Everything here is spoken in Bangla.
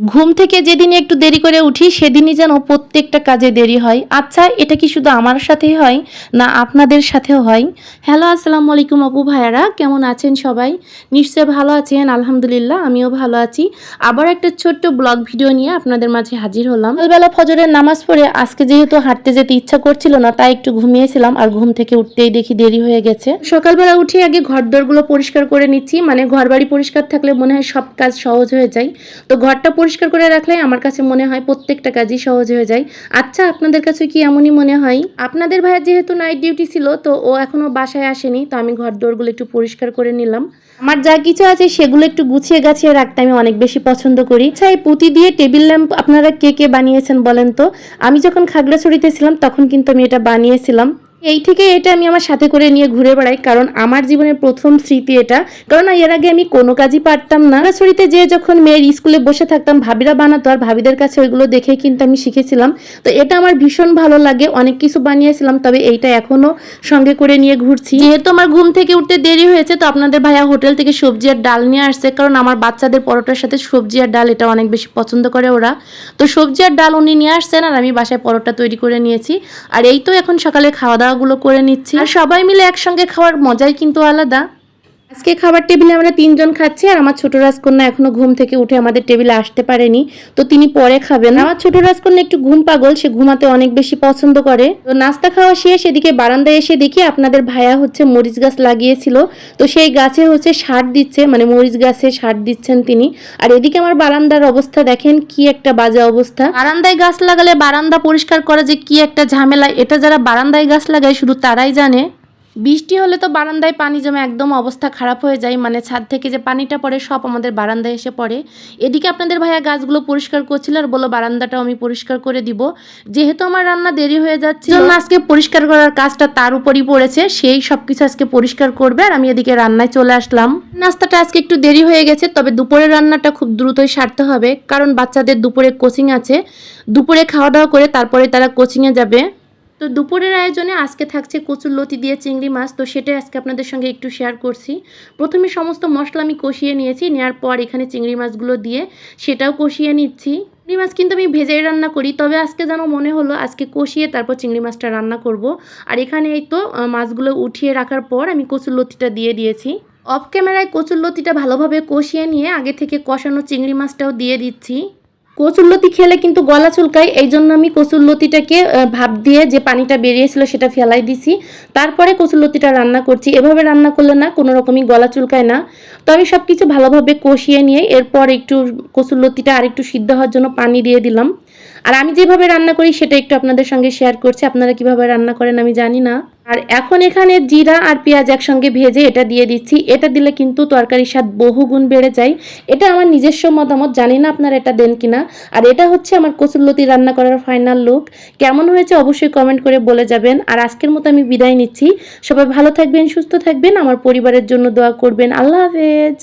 ঘুম থেকে যেদিন একটু দেরি করে উঠি সেদিনই যেন প্রত্যেকটা কাজে দেরি হয়। আচ্ছা এটা কি শুধু আমার সাথেই হয় না আপনাদের সাথেও হয়? হ্যালো আসসালামু আলাইকুম আপু ভাইয়ারা কেমন আছেন সবাই? নিশ্চয় ভালো আছেন আলহামদুলিল্লাহ আমিও ভালো আছি। আবার একটা ছোট্ট ব্লগ ভিডিও নিয়ে আপনাদের মাঝে হাজির হলাম। সকালবেলা ফজরের নামাজ পড়ে আজকে যেহেতু হাঁটতে যেতে ইচ্ছা করছিল না তাই একটু ঘুমিয়েছিলাম আর ঘুম থেকে উঠতেই দেখি দেরি হয়ে গেছে। সকালবেলা উঠে আগে ঘর দরগুলো পরিষ্কার করে নিচ্ছি মানে ঘর বাড়ি পরিষ্কার থাকলে মনে হয় সব কাজ সহজ হয়ে যায়। তো ঘরটা পরিষ্কার করে রাখলে আমার কাছে মনে হয় প্রত্যেকটা কাজই সহজ হয়ে যায়। আচ্ছা আপনাদের কাছে কি এমনই মনে হয়? আপনাদের ভাইয়ের যেহেতু নাইট ডিউটি ছিল তো ও এখনও বাসায় আসেনি তো আমি ঘর দোরগুলো একটু পরিষ্কার করে নিলাম। আমার যা কিছু আছে সেগুলো একটু গুছিয়ে গাছিয়ে রাখতে আমি অনেক বেশি পছন্দ করি। চাই পুঁতি দিয়ে টেবিল ল্যাম্প আপনারা কে কে বানিয়েছেন বলেন তো? আমি যখন খাগড়াছড়িতে ছিলাম তখন কিন্তু আমি এটা বানিয়েছিলাম। এই থেকে এটা আমি আমার সাথে করে নিয়ে ঘুরে বেড়াই, কারণ আমার জীবনের প্রথম স্মৃতি এটা। কারণ এর আগে আমি কোনো কাজই পারতাম না। ছড়িতে যে যখন মেয়ের স্কুলে বসে থাকতাম, ভাবিরা বানাতো, আর ভাবিদের কাছে ওইগুলো দেখে কিন্তু আমি শিখেছিলাম। তো এটা আমার ভীষণ ভালো লাগে, অনেক কিছু বানিয়েছিলাম, তবে এইটা এখনও সঙ্গে করে নিয়ে ঘুরছি। যেহেতু আমার ঘুম থেকে উঠতে দেরি হয়েছে, তো আপনাদের ভাইয়া হোটেল থেকে সবজি আর ডাল নিয়ে আসছে, কারণ আমার বাচ্চাদের পরোটার সাথে সবজি আর ডাল এটা অনেক বেশি পছন্দ করে ওরা। তো সবজি আর ডাল উনি নিয়ে আসছেন, আর আমি বাসায় পরোটা তৈরি করে নিয়েছি। আর এই তো এখন সকালে খাওয়া দাওয়াগুলো করে নিচ্ছি। আর সবাই মিলে একসঙ্গে খাওয়ার মজাই কিন্তু আলাদা। আজকে খাবার টেবিলে আমরা তিনজন খাচ্ছি আর আমার ছোট রাজকন্যা এখনও ঘুম থেকে উঠে আমাদের টেবিলে আসতে পারেনি। তো তিনি পরে খাবেন। আমার ছোট রাজকন্যা একটু ঘুম পাগল, সে ঘুমাতে অনেক বেশি পছন্দ করে। তো নাস্তা খাওয়া শেষ, এদিকে বারান্দায় এসে দেখি আপনাদের ভাইয়া হচ্ছে মরিচ গাছ লাগিয়েছিল। তো সেই গাছে হচ্ছে সার দিচ্ছে মানে মরিচ গাছে সার দিচ্ছেন তিনি। আর এদিকে আমার বারান্দার অবস্থা দেখেন, কি একটা বাজে অবস্থা। বারান্দায় গাছ লাগালে বারান্দা পরিষ্কার করা যে কি একটা ঝামেলা, এটা যারা বারান্দায় গাছ লাগায় শুধু তারাই জানে। বৃষ্টি হলে তো বারান্দায় পানি জমে একদম অবস্থা খারাপ হয়ে যায় মানে ছাদ থেকে যে পানিটা পড়ে সব আমাদের বারান্দায় এসে পড়ে। এদিকে আপনাদের ভাইয়া গাছগুলো পরিষ্কার করছিল আর বলো বারান্দাটাও আমি পরিষ্কার করে দিব। যেহেতু আমার রান্না দেরি হয়ে যাচ্ছে আজকে পরিষ্কার করার কাজটা তার উপরই পড়েছে, সেই সব কিছু আজকে পরিষ্কার করবে আর আমি এদিকে রান্নায় চলে আসলাম। নাস্তাটা আজকে একটু দেরি হয়ে গেছে, তবে দুপুরের রান্নাটা খুব দ্রুতই সারতে হবে, কারণ বাচ্চাদের দুপুরে কোচিং আছে। দুপুরে খাওয়া দাওয়া করে তারপরে তারা কোচিংয়ে যাবে। তো দুপুরের আয়োজনে আজকে থাকছে কচুর লতি দিয়ে চিংড়ি মাছ, তো সেটাই আজকে আপনাদের সঙ্গে একটু শেয়ার করছি। প্রথমে সমস্ত মশলা আমি কষিয়ে নিয়েছি নেওয়ার পর এখানে চিংড়ি মাছগুলো দিয়ে সেটাও কষিয়ে নিচ্ছি। চিংড়ি মাছ কিন্তু আমি ভেজেই রান্না করি, তবে আজকে যেন মনে হলো আজকে কষিয়ে তারপর চিংড়ি মাছটা রান্না করব। আর এখানে এই তো মাছগুলো উঠিয়ে রাখার পর আমি কচুর লতিটা দিয়ে দিয়েছি। অফ ক্যামেরায় কচুর লতিটা ভালোভাবে কষিয়ে নিয়ে আগে থেকে কষানো চিংড়ি মাছটাও দিয়ে দিচ্ছি। কচুরলতি খেলে কিন্তু গলা চুলকায়। এই জন্য আমি কচুরলতিটাকে ভাপ দিয়ে যে পানিটা বেরিয়েছিল সেটা ফেলাই দিছি। তারপরে কচুরলতিটা রান্না করছি। এভাবে রান্না করলে না কোনো রকমই গলা চুলকায় না। তো আমি সব কিছু ভালোভাবে কষিয়ে নিয়ে এরপর একটু কচুরলতিটা আর একটু সিদ্ধ হওয়ার জন্য পানি দিয়ে দিলাম। আর আমি যেভাবে রান্না করি সেটা একটু আপনাদের সঙ্গে শেয়ার করছি। আপনারা কীভাবে রান্না করেন আমি জানি না। আর এখন এখানে জিরা আর পেঁয়াজ একসঙ্গে ভেজে এটা দিয়ে দিচ্ছি। এটা দিলে কিন্তু তরকারির স্বাদ বহুগুণ বেড়ে যায়। এটা আমার নিজস্ব মতামত, জানি না আপনারা এটা দেন কিনা। আর এটা হচ্ছে আমার কচুরলতি রান্না করার ফাইনাল লুক কেমন হয়েছে অবশ্যই কমেন্ট করে বলে যাবেন। আর আজকের মতো আমি বিদায় নিচ্ছি। সবাই ভালো থাকবেন, সুস্থ থাকবেন। আমার পরিবারের জন্য দোয়া করবেন। আল্লাহ হাফেজ।